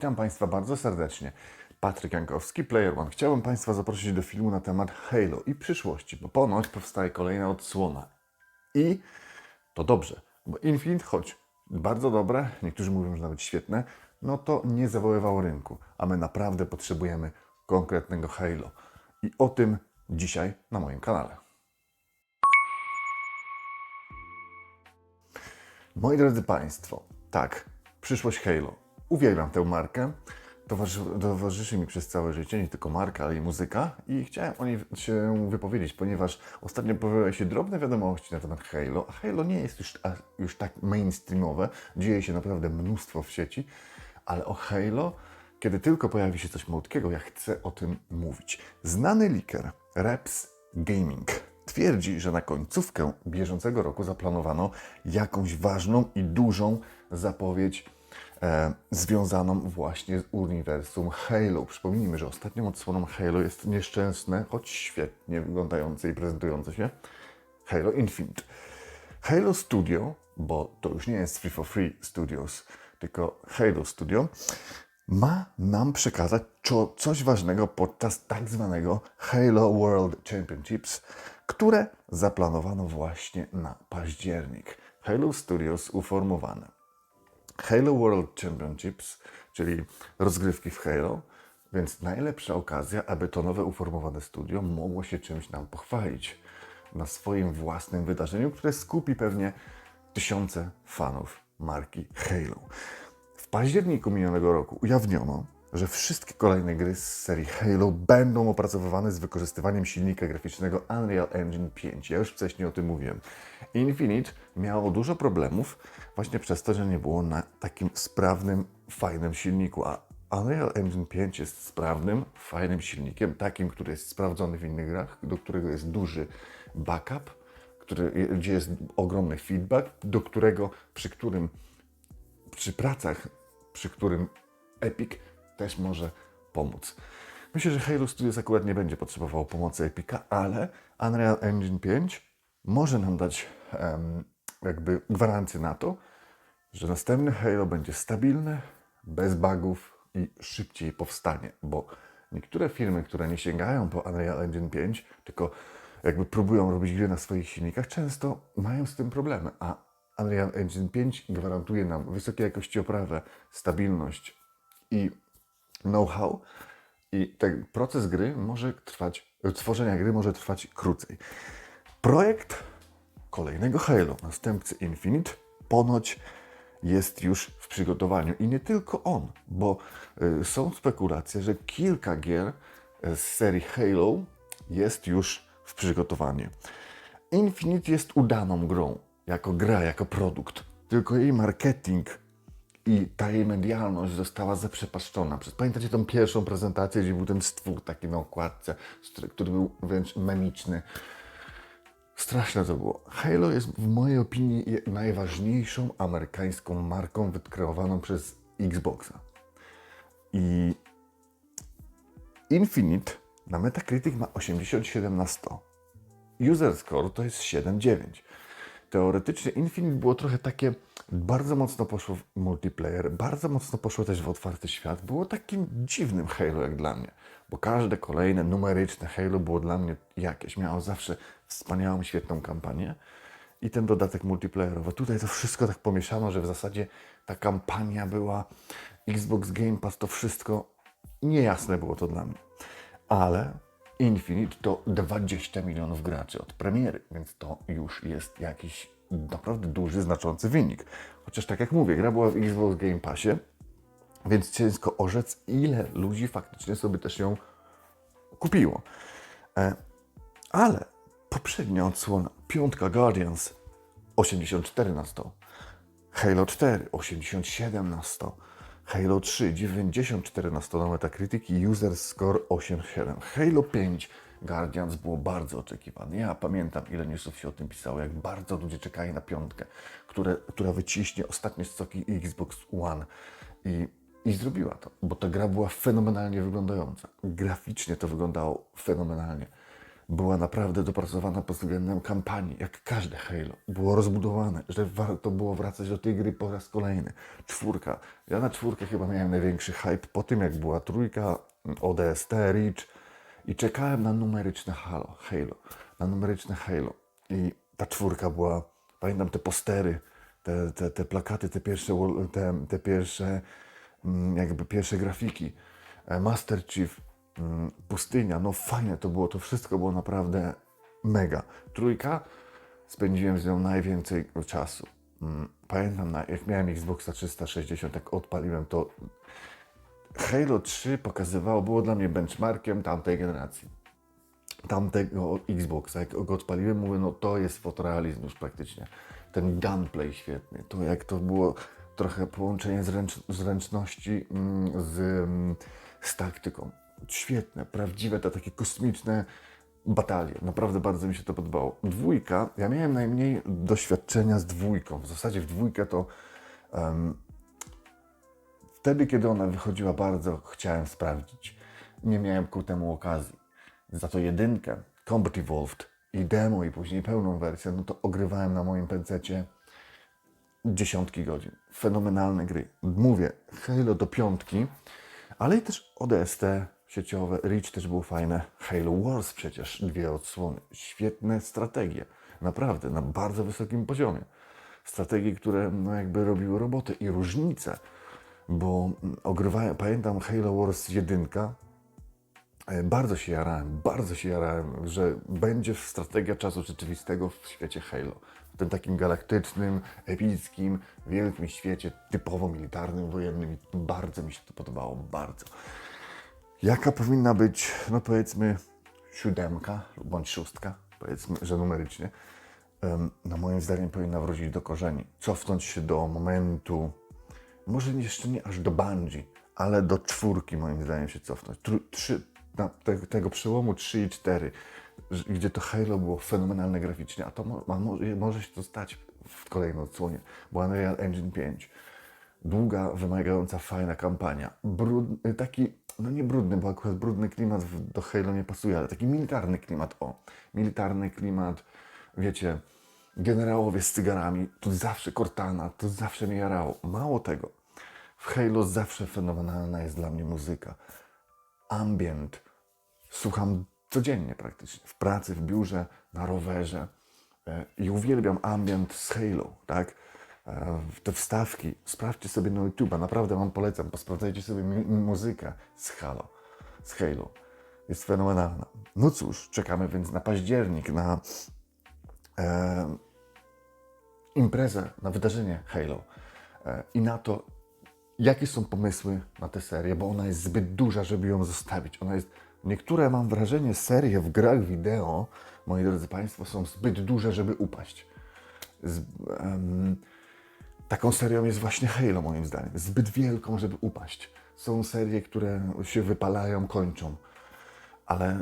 Witam Państwa bardzo serdecznie. Patryk Jankowski, Player One. Chciałbym Państwa zaprosić do filmu na temat Halo i przyszłości, bo ponoć powstaje kolejna odsłona. I to dobrze, bo Infinite, choć bardzo dobre, niektórzy mówią, że nawet świetne, no to nie zawoływało rynku, a my naprawdę potrzebujemy konkretnego Halo. I o tym dzisiaj na moim kanale. Moi drodzy Państwo, tak, przyszłość Halo. Uwielbiam tę markę. Towarzyszy, mi przez całe życie, nie tylko marka, ale i muzyka. I chciałem o niej się wypowiedzieć, ponieważ ostatnio pojawiły się drobne wiadomości na temat Halo, a Halo nie jest już, już tak mainstreamowe. Dzieje się naprawdę mnóstwo w sieci, ale o Halo, kiedy tylko pojawi się coś malutkiego, ja chcę o tym mówić. Znany liker Reps Gaming twierdzi, że na końcówkę bieżącego roku zaplanowano jakąś ważną i dużą zapowiedź e, związaną właśnie z uniwersum Halo. Przypomnijmy, że ostatnią odsłoną Halo jest nieszczęsne, choć świetnie wyglądające i prezentujące się Halo Infinite. Halo Studio, bo to już nie jest Free for Free Studios, tylko Halo Studio, ma nam przekazać coś ważnego podczas tak zwanego Halo World Championships, które zaplanowano właśnie na październik. Halo Studios uformowane. Halo World Championships, czyli rozgrywki w Halo, więc najlepsza okazja, aby to nowe uformowane studio mogło się czymś nam pochwalić na swoim własnym wydarzeniu, które skupi pewnie tysiące fanów marki Halo. W październiku minionego roku ujawniono, że wszystkie kolejne gry z serii Halo będą opracowywane z wykorzystywaniem silnika graficznego Unreal Engine 5. Ja już wcześniej o tym mówiłem. Infinite miało dużo problemów właśnie przez to, że nie było na takim sprawnym, fajnym silniku, a Unreal Engine 5 jest sprawnym, fajnym silnikiem, takim, który jest sprawdzony w innych grach, do którego jest duży backup, który, gdzie jest ogromny feedback, do którego, przy którym przy pracach, przy którym Epic też może pomóc. Myślę, że Halo Studios akurat nie będzie potrzebowało pomocy Epica, ale Unreal Engine 5 może nam dać em, jakby gwarancję na to, że następny Halo będzie stabilny, bez bugów i szybciej powstanie, bo niektóre firmy, które nie sięgają po Unreal Engine 5, tylko jakby próbują robić gry na swoich silnikach, często mają z tym problemy, a Unreal Engine 5 gwarantuje nam wysokiej jakości oprawę, stabilność i know-how i ten proces gry może trwać, tworzenia gry może trwać krócej. Projekt kolejnego Halo, następcy Infinite, ponoć jest już w przygotowaniu. I nie tylko on, bo y, są spekulacje, że kilka gier y, z serii Halo jest już w przygotowaniu. Infinite jest udaną grą, jako gra, jako produkt. Tylko jej marketing i ta jej medialność została zaprzepaszczona. Pamiętacie tą pierwszą prezentację, gdzie był ten stwór taki na okładce, który był wręcz memiczny. Straszne to było. Halo jest w mojej opinii najważniejszą amerykańską marką wykreowaną przez Xboxa. I Infinite na Metacritic ma 87 na 100. User score to jest 7,9. Teoretycznie Infinite było trochę takie, bardzo mocno poszło w multiplayer, bardzo mocno poszło też w otwarty świat. Było takim dziwnym Halo jak dla mnie, bo każde kolejne numeryczne Halo było dla mnie jakieś. Miało zawsze wspaniałą, świetną kampanię i ten dodatek multiplayerowy. Tutaj to wszystko tak pomieszano, że w zasadzie ta kampania była Xbox Game Pass, to wszystko niejasne było to dla mnie. Ale Infinite to 20 milionów graczy od premiery, więc to już jest jakiś naprawdę duży, znaczący wynik. Chociaż tak jak mówię, gra była w Xbox Game Passie, więc ciężko orzec, ile ludzi faktycznie sobie też ją kupiło. E, ale poprzednia odsłona, piątka Guardians, 84 na 100. Halo 4 87 na 100. Halo 3 94 na 100 na Metacritic User Score 87. Halo 5 Guardians było bardzo oczekiwane. Ja pamiętam, ile newsów się o tym pisało, jak bardzo ludzie czekali na piątkę, które, która wyciśnie ostatnie soki Xbox One. I, I zrobiła to, bo ta gra była fenomenalnie wyglądająca. Graficznie to wyglądało fenomenalnie. była naprawdę dopracowana pod względem kampanii, jak każde Halo. Było rozbudowane, że warto było wracać do tej gry po raz kolejny. Czwórka. Ja na czwórkę chyba miałem największy hype po tym, jak była trójka, ODST, Reach i czekałem na numeryczne Halo, Halo, na numeryczne Halo. I ta czwórka była, pamiętam te postery, te, te, te plakaty, te pierwsze, te, te pierwsze, mm, jakby pierwsze grafiki. E, Master Chief, mm, pustynia, no fajne to było, to wszystko było naprawdę mega. Trójka, spędziłem z nią najwięcej czasu. Mm, Pamiętam, jak miałem Xboxa 360, jak odpaliłem to, Halo 3 pokazywało, było dla mnie benchmarkiem tamtej generacji. Tamtego Xboxa, jak go odpaliłem, mówię, no to jest fotorealizm już praktycznie. Ten gunplay świetny, to jak to było trochę połączenie zręcz, zręczności mm, z, mm, z taktyką. Świetne, prawdziwe, te takie kosmiczne batalie. Naprawdę bardzo mi się to podobało. Dwójka, ja miałem najmniej doświadczenia z dwójką. W zasadzie w dwójkę to Wtedy, kiedy ona wychodziła, bardzo chciałem sprawdzić. Nie miałem ku temu okazji. Za to jedynkę, Combat Evolved i demo i później pełną wersję, no to ogrywałem na moim PC dziesiątki godzin. Fenomenalne gry. Mówię, Halo do piątki, ale i też ODST sieciowe, Reach też było fajne. Halo Wars przecież, dwie odsłony. Świetne strategie. Naprawdę, na bardzo wysokim poziomie. Strategie, które no, jakby robiły robotę i różnice bo mm, ogrywałem, pamiętam Halo Wars 1, e, bardzo się jarałem, bardzo się jarałem, że będzie strategia czasu rzeczywistego w świecie Halo. W tym takim galaktycznym, epickim, wielkim świecie, typowo militarnym, wojennym. I bardzo mi się to podobało, bardzo. Jaka powinna być, no powiedzmy, siódemka bądź szóstka, powiedzmy, że numerycznie, no moim zdaniem powinna wrócić do korzeni. Cofnąć się do momentu, może jeszcze nie aż do Bungie, ale do czwórki moim zdaniem się cofnąć. Trzy, te, tego przełomu 3 i 4, że- gdzie to Halo było fenomenalne graficznie, a to mo, a może, może się to stać w kolejnej odsłonie, bo Unreal Engine 5. Długa, wymagająca, fajna kampania. Brudny, taki, no nie brudny, bo akurat brudny klimat do Halo nie pasuje, ale taki militarny klimat, o. Militarny klimat, wiecie, generałowie z cygarami, to zawsze Cortana, to zawsze mnie jarało. Mało tego, w Halo zawsze fenomenalna jest dla mnie muzyka. Ambient. Słucham codziennie praktycznie. W pracy, w biurze, na rowerze. E, I uwielbiam ambient z Halo, tak? E, Te wstawki. Sprawdźcie sobie na YouTube'a, naprawdę Wam polecam. Posprawdzajcie sobie muzykę z Halo. Z Halo. Jest fenomenalna. No cóż, czekamy więc na październik, na e, imprezę, na wydarzenie Halo e, i na to, jakie są pomysły na tę serię, bo ona jest zbyt duża, żeby ją zostawić. Ona jest, niektóre mam wrażenie, serie w grach wideo, moi drodzy Państwo, są zbyt duże, żeby upaść. Z, em, taką serią jest właśnie Halo, moim zdaniem. Zbyt wielką, żeby upaść. Są serie, które się wypalają, kończą. Ale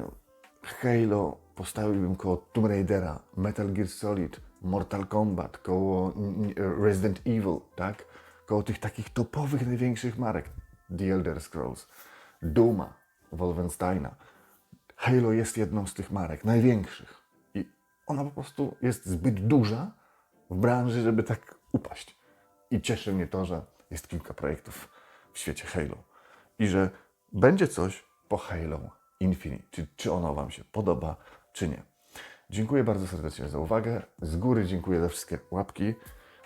Halo postawiłbym koło Tomb Raidera, Metal Gear Solid, Mortal Kombat, koło Resident Evil, tak? Koło tych takich topowych, największych marek. The Elder Scrolls, Duma, Wolfensteina. Halo jest jedną z tych marek, największych. I ona po prostu jest zbyt duża w branży, żeby tak upaść. I cieszy mnie to, że jest kilka projektów w świecie Halo. I że będzie coś po Halo Infinite. Czy, czy ono Wam się podoba, czy nie. Dziękuję bardzo serdecznie za uwagę. Z góry dziękuję za wszystkie łapki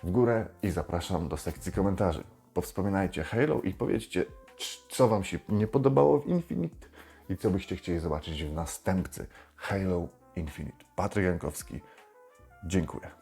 w górę i zapraszam do sekcji komentarzy. Powspominajcie Halo i powiedzcie, co Wam się nie podobało w Infinite i co byście chcieli zobaczyć w następcy Halo Infinite. Patryk Jankowski. Dziękuję.